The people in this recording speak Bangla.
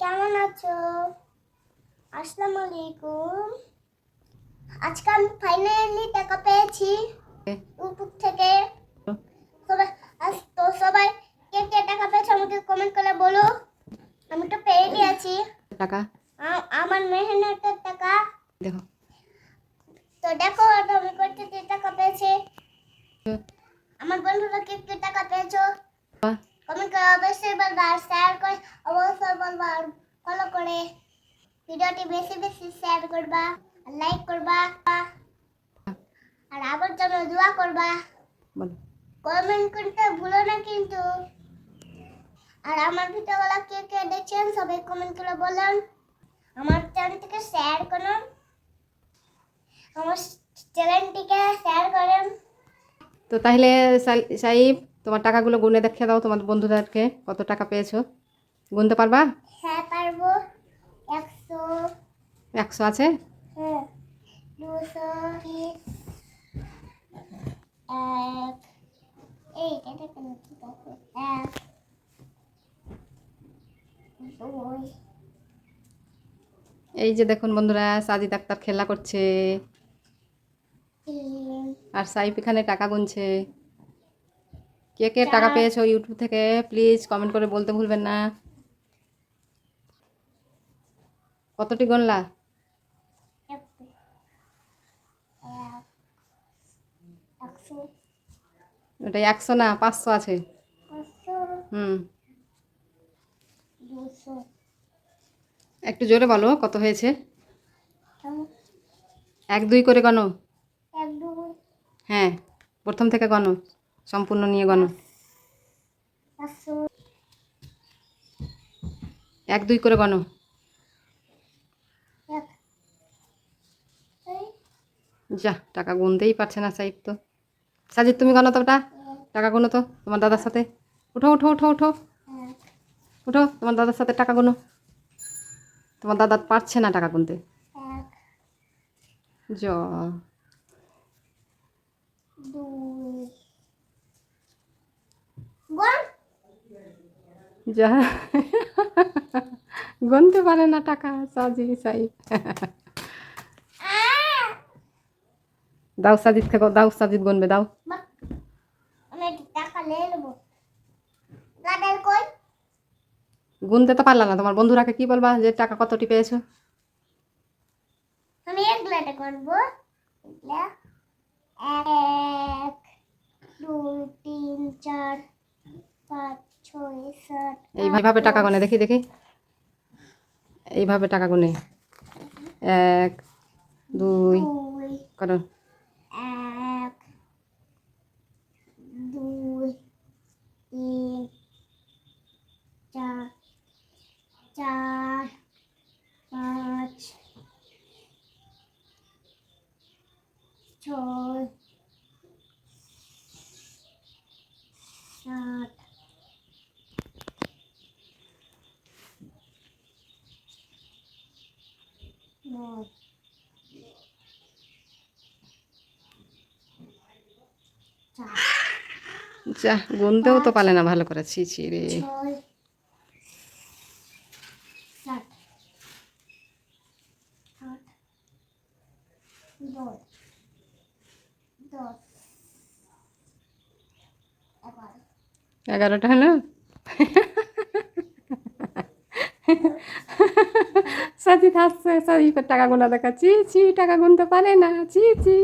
কেমন আছো? আসসালামু আলাইকুম আজকে আমি ফাইনালি টাকা পেয়েছি। ইউটিউব থেকে। সবাই তো সবাই কে কে টাকা পেয়েছে আমাকে কমেন্ট করে বলো। আমি তো পেয়ে গিয়েছি। টাকা? আমার মেহনতের টাকা। দেখো। তো দেখো আমি করতে টাকা পেয়েছে আমার বন্ধুরা কে কে টাকা পেয়েছ বাহ, করে অবশ্যই বলবা আর শেয়ার করে অবশ্যই বলবা আর ফলো করে ভিডিওটি বেশি বেশি শেয়ার করবা লাইক করবা আর আমার জন্য দোয়া করবা। কমেন্ট করতে ভুলো না কিন্তু। আর আমার ভিডিওগুলো কে কে দেখছেন সবাই কমেন্ট করে বলুন। আমার চ্যানেলটিকে শেয়ার করুন। আমার চ্যানেলটিকে শেয়ার করেন। তো তাহলে সাই- সাইব তোমার টাকাগুলো গুনে দেখে দাও তোমার বন্ধুদেরকে কত টাকা পেয়েছ। গুনতে পারবা? হ্যাঁ পারব। একশো। একশো আছে? হ্যাঁ। দুশো এক। এই এক। দুই। যে দেখুন বন্ধুরা সাজিদ আক্তার খেলা করছে। আর সাইব এখানে টাকা গুনছে। কে কে টাকা পেয়েছ ইউটিউব থেকে প্লিজ কমেন্ট করে বলতে ভুলবেন না। কতটি একশো। ওটা একশো না পাঁচশো আছে। হুম। একটু জোরে বলো কত হয়েছে? এক দুই করে গণো। হ্যাঁ প্রথম থেকে গণো। সম্পূর্ণ নিয়ে গণো। এক, দুই করে গণো। যা, টাকা গুনতেই পারছে না সাইব তো। সাজিদ, তুমি গণো তো ওটা। টাকা গুনো তো তোমার দাদার সাথে। উঠো উঠো উঠো উঠো। উঠো, তোমার দাদার সাথে টাকা গুনো। তোমার দাদা পারছে না টাকা গুনতে। জ দুই যা গুনতে পারে না টাকা সাজি সাইব দাও সাজিদ খেকো দাও সাজিদ গুনবে দাও। গুনতে তো পারলা না তোমার বন্ধুরাকে কি বলবা যে টাকা কতটি পেয়েছ? আমি করব। এক দুই তিন চার এইভাবে টাকা গুনে, দেখি দেখি। এইভাবে টাকা গুনে। এক, দুই, করো। এক, দুই, তিন, চার চার, পাঁচ, ছয় সাত নয় চার যা গুনতেও তো পারে না ভালো করে। ছি ছি রে। এগারোটা হলো? সাজিদ থাকছে সাজি টাকা গোনা চি চি টাকা গুনতে পারে না চি চি